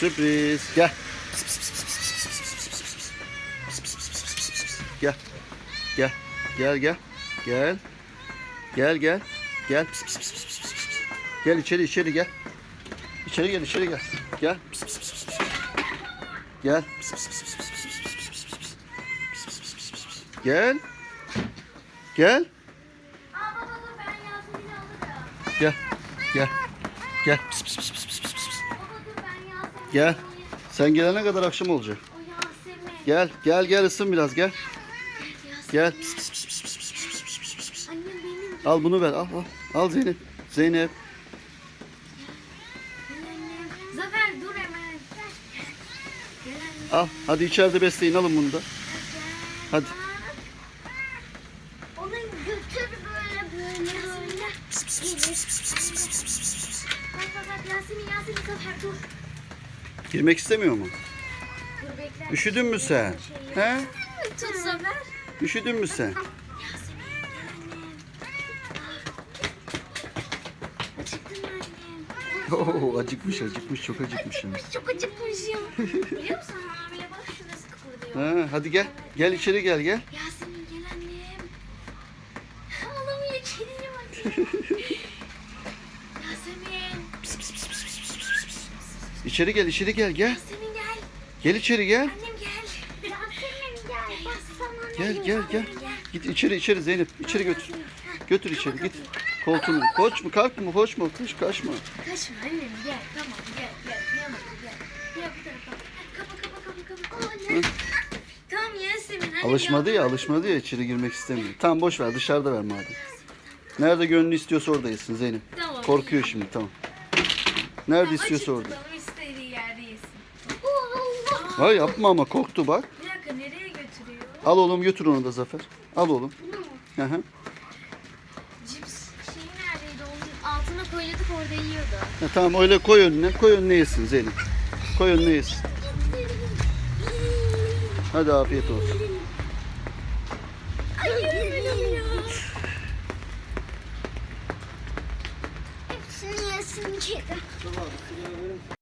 Sürpriz. Gel. Gel. Gel. Gel gel. Gel. Gel gel. Gel. Gel içeri içeri gel. İçeri gel içeri gel. Gel. Gel. Gel. Gel. Gel. Gel. Gel. Pis pis pis pis pis pis pis. Gel. Sen gelene kadar akşam olacak. Gel. Gel gel ısın biraz gel. Gel. Pis, pis, pis, pis, pis, pis, pis, pis, pis, pis, pis. Annem benim. Al bunu ver. Al al. Al Zeynep. Zeynep. Zafer dur hemen. Al. Hadi içeride besleyin alın bunu da. Hadi. Onu götür böyle böyle böyle. Bak bak bak Yasemin Yasemin Zafer dur. Girmek istemiyor mu? Üşüdün mü sen? He? Üşüdün mü sen? Oo, acıkmış acıkmış çok acıkmış. hem. Çok acıkmışım. Biliyor musun hamile bak şurası kıpırdıyor. Ha, hadi gel. Gel içeri gel gel. Yasemin gel annem. Ağlamıyor kedini bak. İçeri gel içeri gel gel. Yasemin gel. Gel içeri gel. Annem gel. Yasemin gel. Baksana Gel gel gel. Git içeri içeri Zeynep. İçeri götür. Götür içeri git. Koltuğunu. Koç mu kalkma koşma koş kaçma. Kaçma annem gel. Tamam gel gel. Yanıma gel. Gel bu tarafa. Kapa kapa kapa kapa. Anne. Tamam Yasemin. annem Alışmadı ya alışmadı ya içeri girmek istemiyor. Tamam boş ver dışarıda ver madem. Nerede gönlü istiyorsa orada yesin Zeynep. Tamam. Korkuyor şimdi tamam. Nerede istiyorsa orada. Tamam istediği yerde yesin. Ha yapma ama korktu bak. Bir dakika nereye götürüyor? Al oğlum götür onu da Zafer. Al oğlum. Bunu mu? Hı hı. Cips şeyi neredeydi? Onun altına koyduk orada yiyordu. Ha, tamam öyle koy önüne. Koy önüne yesin Zeynep. Koy önüne yesin. Hadi afiyet olsun. Hepsini yesin kedi.